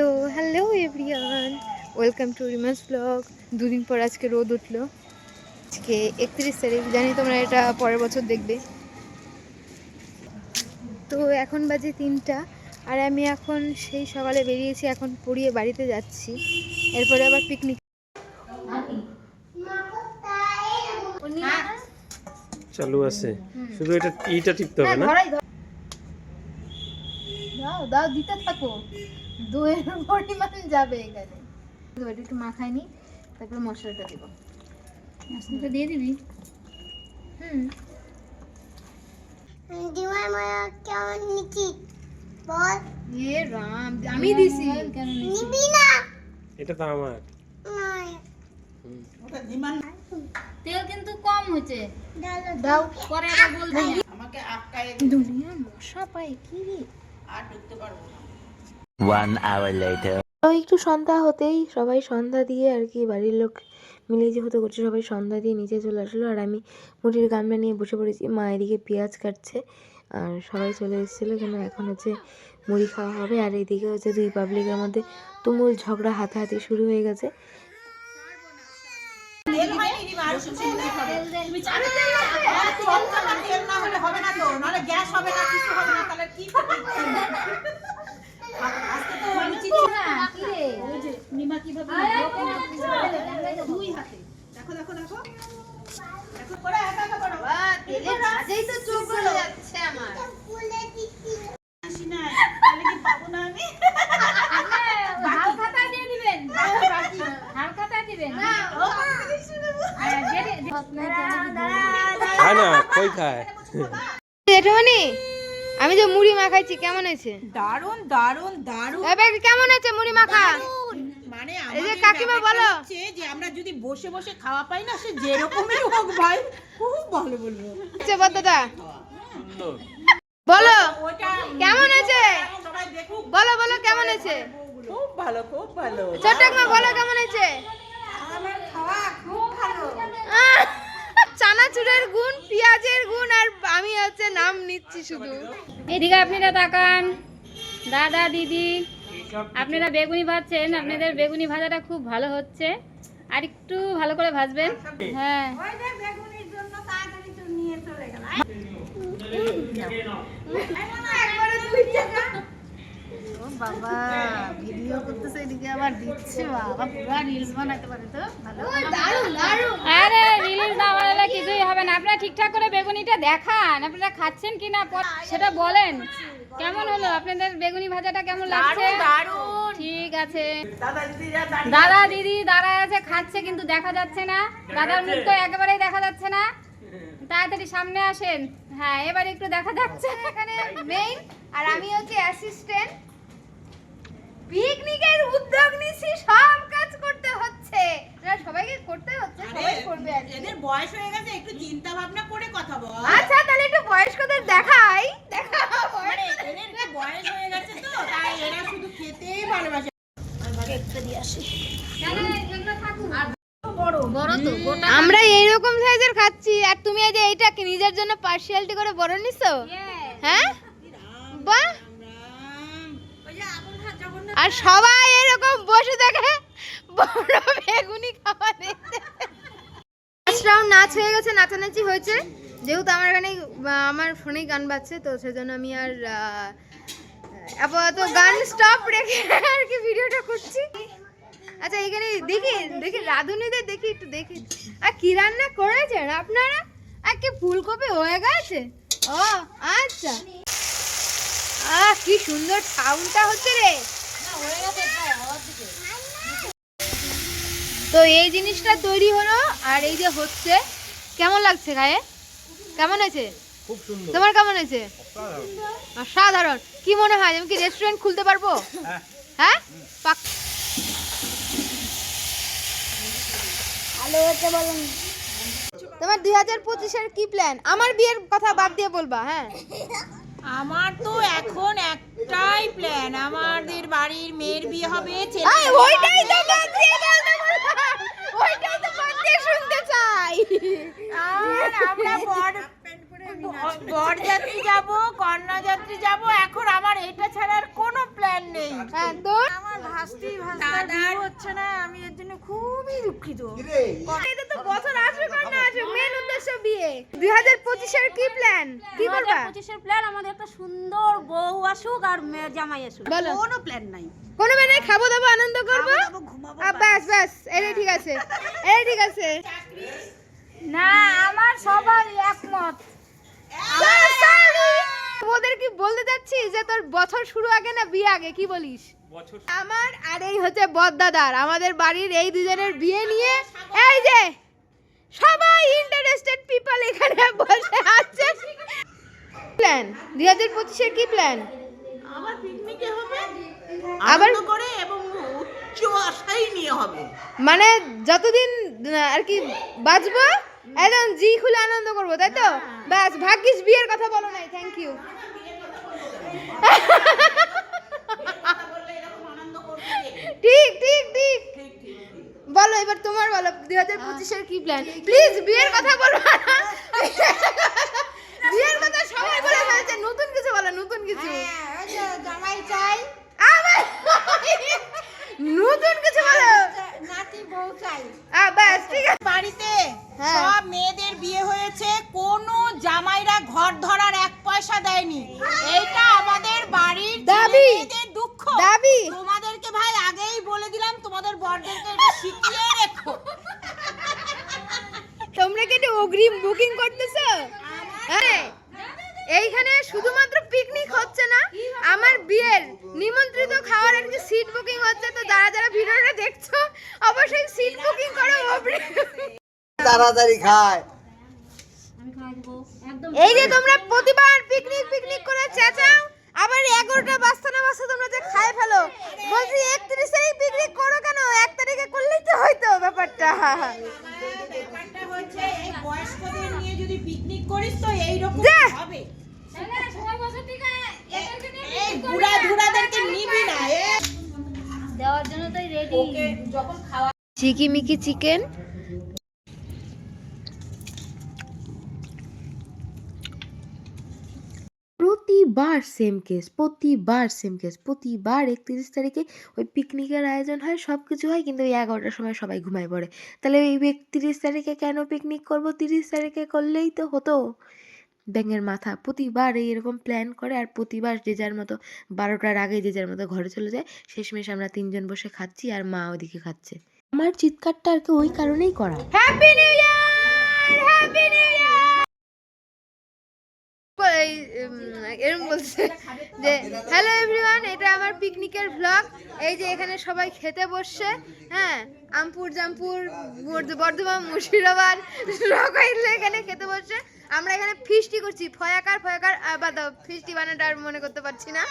তো hello everyone welcome to Rima's blog দুদিন পর আজকে রোদ উঠল। আজকে একত্রিশ তারিখ জানি তোমরা এটা পরের বছর দেখবে। তো এখন বাজে তিনটা আর আমি এখন সেই সকালে বেরিয়েছি এখন পড়িয়ে বাড়িতে যাচ্ছি। এরপরে আবার পিকনিক চালু আছে। শুধু এটা ইটা টিপতে হবে না? দাও দাও দিতে থাকো। দইয়ের পরিমাণ যাবে এখানে। একটু মাখাই নি তারপরে মশলাটা দেবো। মশলাটা দিয়ে দিবি? হুম। দিওয়ার মায়া কেমন নিচি বল। এ রাম আমি দিছি। নিবি না। এটা তো আমার। তেল কিন্তু কম দাও পরে দুনিয়া মশা পায় কি রে? One hour later. তো একটু সন্ধ্যা হতেই সবাই সন্ধ্যা দিয়ে আর কি বাড়ির লোক মিলে যেহেতু করছে সবাই সন্ধ্যা দিয়ে নিচে চলে আসলো। আর আমি মুড়ির গামলা নিয়ে বসে পড়েছি মা এদিকে পেঁয়াজ কাটছে আর সবাই চলে এসেছিল। কেন এখন হচ্ছে মুড়ি খাওয়া হবে? আর এদিকে হচ্ছে দুই পাবলিকের মধ্যে তুমুল ঝগড়া হাতাহাতি শুরু হয়ে গেছে। তেলের ঝাঁজেই তো। চোখ জ্বলে যাচ্ছে আমার। ফুলে দিচ্ছি। হাল খাতা দিয়ে দিবেন। হাল খাতা দিবেন। হ্যাঁ, যেটা- খায় না কই খায়? জেঠুমনি আমি যে মুড়ি মাখাইছি কেমন হয়েছে? দারুণ দারুণ দারুণ এবার কেমন হয়েছে মুড়ি মাখা? মানে এই যে কাকিমা বলো। যে আমরা যদি বসে বসে খাওয়া পাই না সে যেরকমই হোক ভাই খুব ভালো বলব। বদ্দাদা বলো কেমন দেখুক। বলো বলো কেমন হয়েছে খুব ভালো খুব ভালো। ছোট্টমা বলো কেমন হয়েছে আহ, চানাচুরের গুণ পেঁয়াজের গুণ আর আমি হচ্ছে নাম নিচ্ছি শুধু। এদিকে আপনারা তাকান। দাদা দিদি। আপনারা বেগুনি ভাজছেন, আপনাদের বেগুনি ভাজাটা খুব ভালো হচ্ছে। আর একটু ভালো করে ভাজবেন। হ্যাঁ। বাবা ভিডিও করতেছে এদিকে আবার দিচ্ছে বাবা। পুরো রিলস বানাতে পারে তো ভালো। দারুণ দারুণ। আরে রিলিজ না বানালে কিছুই হবে না। আপনারা ঠিকঠাক করে বেগুনিটা দেখান আপনারা খাচ্ছেন কি না সেটা বলেন। কেমন হলো? আপনাদের বেগুনি ভাজাটা কেমন লাগছে? ঠিক আছে। দাদা দিদি দাঁড়ায় আছে। খাচ্ছে কিন্তু দেখা যাচ্ছে না। দাদার মুখ তো একেবারেই দেখা যাচ্ছে না। তাড়াতাড়ি সামনে আসেন। হ্যাঁ এবার একটু দেখা যাচ্ছে এখানে মেইন আর আমি হচ্ছে অ্যাসিস্ট্যান্ট পিকনিকের উদ্যোগ নিছি সব কাজ করতে হচ্ছে। না সবাইকে করতে হচ্ছে সবাই করবে এদের বয়স হয়ে গেছে একটু চিন্তা ভাবনা করে কথা বল। আচ্ছা তাহলে একটু বয়স্কদের দেখাই। দেখা মানে এদের একটু বয়স হয়ে গেছে তো তাই এরা শুধু খেতেই ভালোবাসে। বড় তো গোটা আমরা এইরকম সাইজের খাচ্ছি আর তুমি এই যে এইটা কি নিজের জন্য পার্সিয়ালটি করে বড় নিছো? হ্যাঁ? বাহ! আর সবাই এরকম বসে দেখে বড় বেগুনি খাওয়া দেখতে। ফার্স্ট রাউন্ড নাচ হয়ে গেছে, নাচানাচি হয়েছে। যেহেতু আমার এখানে আমার ফোনেই গান বাজছে, তো সেজন্য আমি আর আপাতত গান স্টপ রেখে আর কি ভিডিওটা করছি। আচ্ছা এখানে দেখি দেখি রাঁধুনিদের দেখি, একটু দেখি। আর কি রান্না করেছেন আপনারা? আর কি ফুলকপি হয়ে গেছে? ও আচ্ছা। আহ, কি সুন্দর সাউন্ডটা হচ্ছে রে। তো এই জিনিসটা তৈরি হলো আর এই যে হচ্ছে কেমন লাগছে গায়ে? কেমন হয়েছে? খুব সুন্দর। তোমার কেমন হয়েছে? সাধারণ কি মনে হয় আমি কি রেস্টুরেন্ট খুলতে পারব? হ্যাঁ। পাক- তোমার দুই হাজার পঁচিশের কি প্ল্যান আমার বিয়ের কথা বাদ দিয়ে বলবা হ্যাঁ? আমার তো এখন একটাই প্ল্যান আমাদের বাড়ির মেয়ের বিয়ে হবে ছেলে ওইটাই তো। ওইটাই তো শুনতে চাই। আর আমরা বর বরযাত্রী যাব কন্যাযাত্রী যাব এখন আমার এটা ছাড়া আর কোনো প্ল্যান নেই। হ্যাঁ আমার ভাস্তি ভাস্তার হচ্ছে না আমি এর জন্য খুবই দুঃখিত। এটা তো বছর আসুক আর না আসুক মেন উদ্দেশ্য বিয়ে দুই হাজার পঁচিশের কি প্ল্যান? কি করবা পঁচিশের প্ল্যান আমাদের একটা সুন্দর বউ আসুক আর জামাই আসুক। কোনো প্ল্যান নাই। কোনো মানে খাব দাবো আনন্দ করব? ব্যাস এটা ঠিক আছে। এটা ঠিক আছে। না আমার সবার একমত. ওদের কি বলতে যাচ্ছি যে তোর বছর শুরু আগে না বিয়ে আগে? কি বলিস? আমার আর এই হচ্ছে বদদাদার। আমাদের বাড়ির এই দুজনের বিয়ে নিয়ে এই যে সবাই ইন্টারেস্টেড পিপল এখানে বসে আছে প্ল্যান দুই হাজার পঁচিশের কি প্ল্যান আমার পিকনিকে হবে আবার করে এবং উচ্চ আশাই নিয়ে হবে। মানে যতদিন আর কি বাঁচবো একদম জি খুলে আনন্দ করব তাই তো? ব্যাস ভাগ্যিস বিয়ের কথা বলো নাই থ্যাংক ইউ ঠিক ঠিক ঠিক। বলো এবার তোমার বলো দুই হাজার পঁচিশের কি প্ল্যান প্লিজ বিয়ের কথা বলো না বিয়ের কথা সবাই বলে ফেলছে নতুন কিছু বলো নতুন কিছু জামাই চাই আবার নতুন কিছু বলো নাতি বউ চাই আহ, ব্যাস ঠিক আছে বাড়িতে হ্যাঁ। সব মেয়েদের বিয়ে হয়েছে কোনো জামাইরা ঘর ধরার এক পয়সা দেয়নি। এইটা আমাদের বাড়ির দাবি। দুঃখ। দাবি। তোমাদেরকে ভাই আগেই বলে দিলাম তোমাদের বরদেরকে শিখিয়ে রেখো। তোমরা কি এটা অগ্রিম বুকিং করতেছো? হ্যাঁ এইখানে শুধুমাত্র পিকনিক হচ্ছে না আমার বিয়ের নিমন্ত্রিত খাওয়ার আর কি সিট বুকিং হচ্ছে তো যারা যারা ভিডিওটা দেখছ অবশ্যই সিট বুকিং করো অগ্রিম। তাড়াতাড়ি খায়। এই যে তোমরা প্রতিবার পিকনিক পিকনিক করে চেঁচাও আবার এগারোটা বাজতে না বাজতে তোমরা যে খায় ফেলো। বলছি একত্রিশ তারিখ পিকনিক করো কেন? এক তারিখে করলেই তো হয়তো ব্যাপারটা। ব্যাপারটা হচ্ছে এই বয়স্কদের নিয়ে যদি পিকনিক করিস তো এইরকম। হবে। সময় বছর ঠিক এদেরকে নিয়ে এই বুড়া ধুড়াদেরকে নিবি না এ দেওয়ার জন্য তাই রেডি ওকে যখন খাওয়া চিকিমিকি চিকেন প্রতিবার সেম কেস প্রতিবার সেম কেস প্রতিবার একত্রিশ তারিখে ওই পিকনিকের আয়োজন হয় সব কিছু হয়, কিন্তু ওই এগারোটার সময় সবাই ঘুমায় পড়ে। তাহলে ওই একত্রিশ তারিখে কেন পিকনিক করব? তিরিশ তারিখে করলেই তো হতো। ব্যাঙের মাথা, প্রতিবার এই এরকম প্ল্যান করে আর প্রতিবার যে যার মতো বারোটার আগে যে যার মতো ঘরে চলে যায়, শেষমেশ আমরা তিনজন বসে খাচ্ছি আর মা ওদিকে খাচ্ছে। আমার চিৎকারটা আর কি ওই কারণেই করা। Happy new year happy new year এরকম বলছে যে হ্যালো এভরিওয়ান এটা আমার পিকনিকের ভ্লগ এই যে এখানে সবাই খেতে বসছে হ্যাঁ? আমপুর, জামপুর বর্ধমান, মুর্শিদাবাদ সবাই এখানে খেতে বসছে। আমরা এখানে ফিস্টি করছি। ফয়াকার ফয়াকার বা ফিস্টি বানাটা আর মনে করতে পারছি না।